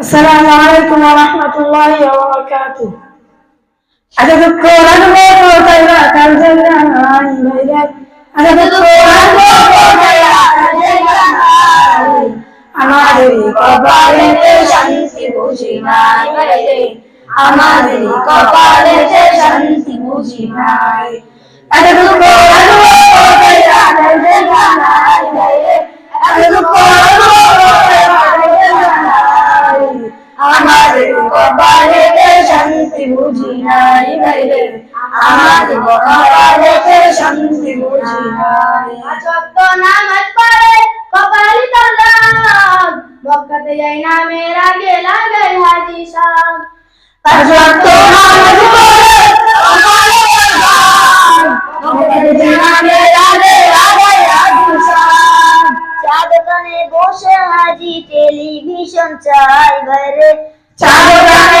السلام عليكم ورحمة الله وبركاته أتذكر الموت إلى كالجنة أتذكر الموت إلى আমাদের কপালেতে শান্তি বুঝি নাই রে আমাদের কপালেতে শান্তি বুঝি নাই এত দুঃখ আমাদের শান্তি বুঝি নাই রে। আমাদের কপালেতে শান্তি বুঝি নাই। সত্য নামাজ পড়ে কপালি তালাম বক্কাতে যাই না মেরা গেলা গেল হাজি সাহ পাঁচওয়াক্ত নামাজ পড়ে কপালে তালাম বক্কাতে যাই না মেরা গেলা গেল হাজি সাহ চা দোকানে বসে হাজি টেলিভিশন চাই বাইরে আজি টেলিভিশন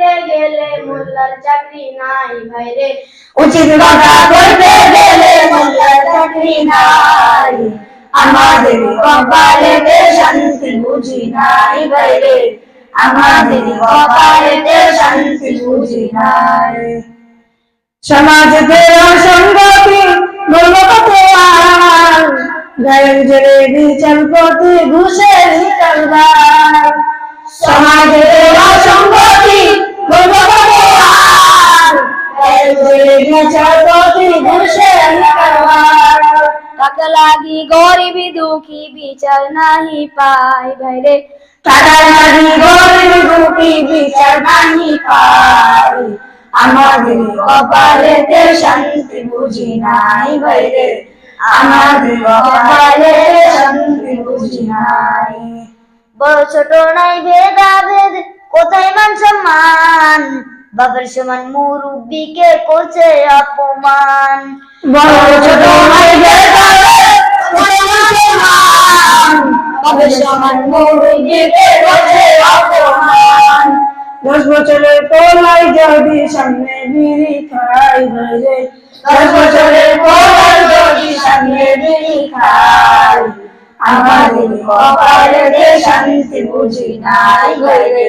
কইতে গেলে মোল্লার চাকরি নাই ভাইরে উচিত কথা বলতে গেলে মোল্লার চাকরি নাই। আমাদের কপালেতে শান্তি বুঝি নাই বাইরে আমাদের কপালেতে শান্তি বুঝি নাই। সমাজের অসঙ্গতি বলব কত আর গায়ের জেলে বিচারপতি ঘুষের কারবার লাগি গরিবি দুঃখী, বিচার নাহি পাই ভাইরে। টাকা লাগি গরিব দুঃখী, বিচার নাহি পাই আমাদের কপালেতে শান্তি বুঝি নাই বাইরে আমাদের কপালে শান্তি বুঝি নাই। বড় ছোট নাই ভেদাভেদ, কোথায় মান সম্মান? বাবার সমান মুরব্বিকে করছে অপমান। বড় ছোট মুরব্বিকে করছে অপমান। দশ বছরের তোলাই যদি সামনে বিড়ি খাই বাইরে দশ বছরের তোলাই যদি সামনে বিড়ি খাই আমাদের কপালে শান্তি বুঝি নাই বাইরে